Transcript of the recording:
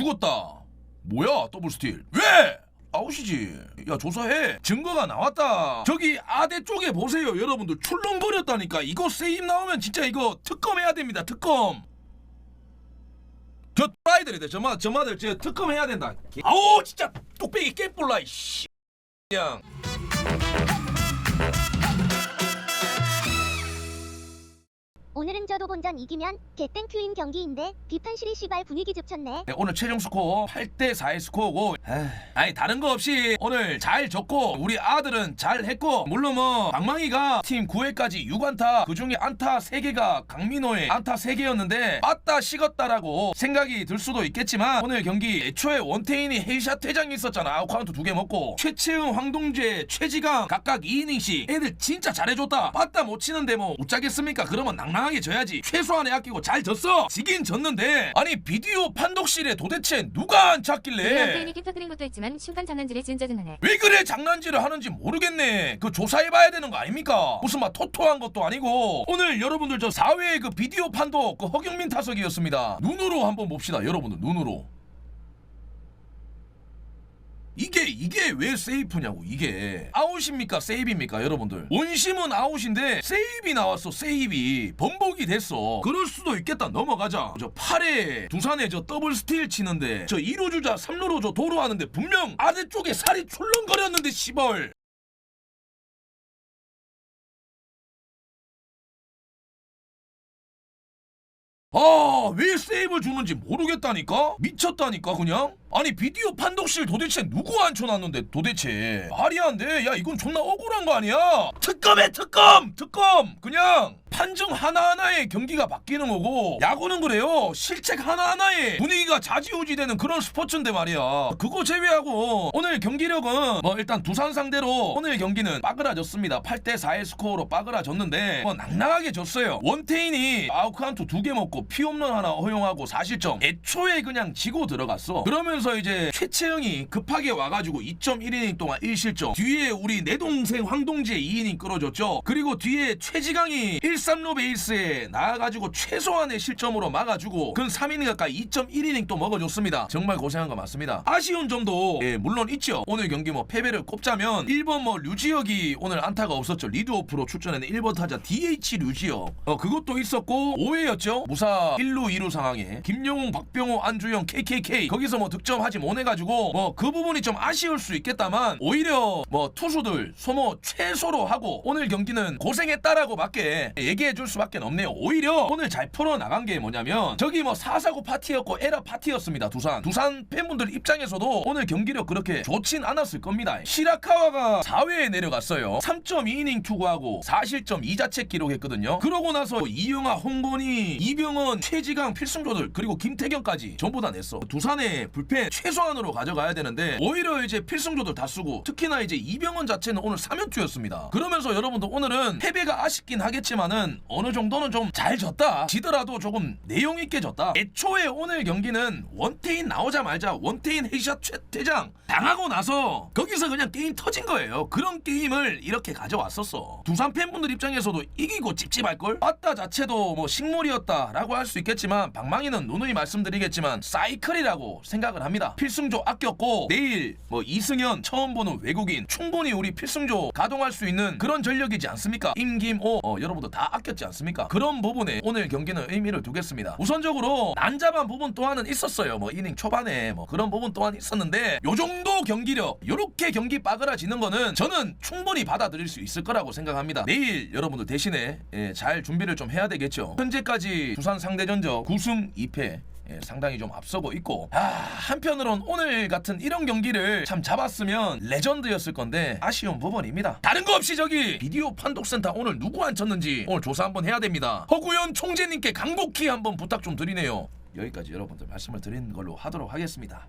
죽었다. 뭐야 더블 스틸? 왜? 아웃이지. 야 조사해. 증거가 나왔다. 저기 아대 쪽에 보세요 여러분들 출렁거렸다니까. 이거 세임 나오면 진짜 이거 특검해야 됩니다. 특검. 저 라이들이다. 저마 저마들 저 특검해야 된다. 개- 아우 진짜 뚝배기 깨뿔라 이씨. 그냥. 오늘은 저도 본전 이기면 개땡큐인 경기인데 비판실이 시발 분위기 즙쳤네. 네, 오늘 최종 스코어 8대 4의 스코어고 에이, 아니 다른 거 없이 오늘 잘 졌고 우리 아들은 잘 했고 물론 뭐 방망이가 팀 9회까지 6안타 그중에 안타 3개가 강민호의 안타 3개였는데 맞다 식었다라고 생각이 들 수도 있겠지만 오늘 경기 애초에 원태인이 헤이샷 퇴장이 있었잖아. 아웃카운트 2개 먹고. 최채은 황동재 최지강 각각 2이닝씩 애들 진짜 잘해줬다. 맞다 못 치는데 뭐 웃자겠습니까? 그러면 낭 낭하게 져야지 최소한에 아끼고 잘 졌어 지긴 졌는데 아니 비디오 판독실에 도대체 누가 앉혔길래 원태인이 키 터뜨린 것도 있지만 심판 장난질에 진짜 짜증나네. 왜 그래 장난질을 하는지 모르겠네. 그 조사해봐야 되는 거 아닙니까? 무슨 막 토토한 것도 아니고 오늘 여러분들 저 4회의 그 비디오 판독 그 허경민 타석이었습니다. 눈으로 한번 봅시다. 여러분들 눈으로. 이게 이게 왜 세이프냐고 이게. 아웃입니까? 세이브입니까? 여러분들. 원심은 아웃인데 세이비 나왔어 세이비 번복이 됐어. 그럴 수도 있겠다. 넘어가자. 저 8회 두산에 저 더블 스틸 치는데 저 2루 주자 3루로 저 도로 하는데 분명 아래쪽에 살이 출렁거렸는데 시벌. 아, 왜 세이브를 주는지 모르겠다니까? 미쳤다니까, 그냥? 아니, 비디오 판독실 도대체 누구 앉혀놨는데, 도대체. 말이 안 돼. 야, 이건 존나 억울한 거 아니야? 특검해, 특검! 특검! 그냥, 판정 하나하나에 경기가 바뀌는 거고, 야구는 그래요. 실책 하나하나에 분위기가 좌지우지되는 그런 스포츠인데 말이야. 그거 제외하고, 오늘 경기력은, 뭐, 일단 두산 상대로, 오늘 경기는 빠그라졌습니다. 8대4의 스코어로 빠그라졌는데, 뭐, 낭낭하게 졌어요. 원태인이 아웃카운트 두 개 먹고, 피홈런 하나 허용하고 4실점. 애초에 그냥 지고 들어갔어. 그러면 서 이제 최채영이 급하게 와가지고 2.1이닝 동안 1실점. 뒤에 우리 내 동생 황동재 2이닝 끌어줬죠. 그리고 뒤에 최지강이 1-3루 베이스에 나와가지고 최소한의 실점으로 막아주고 근 3이닝 가까이 2.1이닝 또 먹어줬습니다. 정말 고생한 거 맞습니다. 아쉬운 점도 예, 물론 있죠. 오늘 경기 뭐 패배를 꼽자면 1번 뭐 류지혁이 오늘 안타가 없었죠. 리드오프로 출전했는 1번 타자 DH 류지혁. 어 그것도 있었고 5회였죠. 무사 1루 2루 상황에 김영웅, 박병호, 안주영, KKK 거기서 뭐 득점 하지 못해가지고 뭐 그 부분이 좀 아쉬울 수 있겠다만 오히려 뭐 투수들 소모 최소로 하고 오늘 경기는 고생했다라고 밖에 얘기해 줄 수밖에 없네요. 오히려 오늘 잘 풀어 나간 게 뭐냐면 저기 뭐 사사고 파티였고 에라 파티였습니다. 두산 두산 팬분들 입장에서도 오늘 경기력 그렇게 좋진 않았을 겁니다. 시라카와가 4회에 내려갔어요. 3.2이닝 투구하고 4실점 2자책 기록했거든요. 그러고 나서 이영하, 홍건희, 이병헌, 최지강, 필승조들 그리고 김태경까지 전부 다 냈어. 두산의 불펜 최소한으로 가져가야 되는데 오히려 이제 필승조들 다 쓰고 특히나 이제 이병헌 자체는 오늘 3연투였습니다. 그러면서 여러분들 오늘은 패배가 아쉽긴 하겠지만은 어느 정도는 좀 잘 졌다. 지더라도 조금 내용 있게 졌다. 애초에 오늘 경기는 원태인 나오자마자 원태인 헤이샷 최퇴장 당하고 나서 거기서 그냥 게임 터진 거예요. 그런 게임을 이렇게 가져왔었어. 두산 팬분들 입장에서도 이기고 찝찝할 걸. 맞다 자체도 뭐 식물이었다라고 할 수 있겠지만 방망이는 누누이 말씀드리겠지만 사이클이라고 생각을 합니다. 필승조 아꼈고 내일 뭐 이승현 처음 보는 외국인 충분히 우리 필승조 가동할 수 있는 그런 전력이지 않습니까? 임김오 어, 여러분들 다 아꼈지 않습니까? 그런 부분에 오늘 경기는 의미를 두겠습니다. 우선적으로 난잡한 부분 또한은 있었어요. 뭐 이닝 초반에 뭐 그런 부분 또한 있었는데 요 정도 경기력 요렇게 경기 빠그라지는 거는 저는 충분히 받아들일 수 있을 거라고 생각합니다. 내일 여러분들 대신에 예, 잘 준비를 좀 해야 되겠죠. 현재까지 두산 상대 전적 9승 2패 예, 상당히 좀 앞서고 있고 아 한편으론 오늘 같은 이런 경기를 참 잡았으면 레전드였을 건데 아쉬운 부분입니다. 다른 거 없이 저기 비디오 판독센터 오늘 누구 앉혔는지 오늘 조사 한번 해야 됩니다. 허구현 총재님께 강복히 한번 부탁 좀 드리네요. 여기까지 여러분들 말씀을 드리는 걸로 하도록 하겠습니다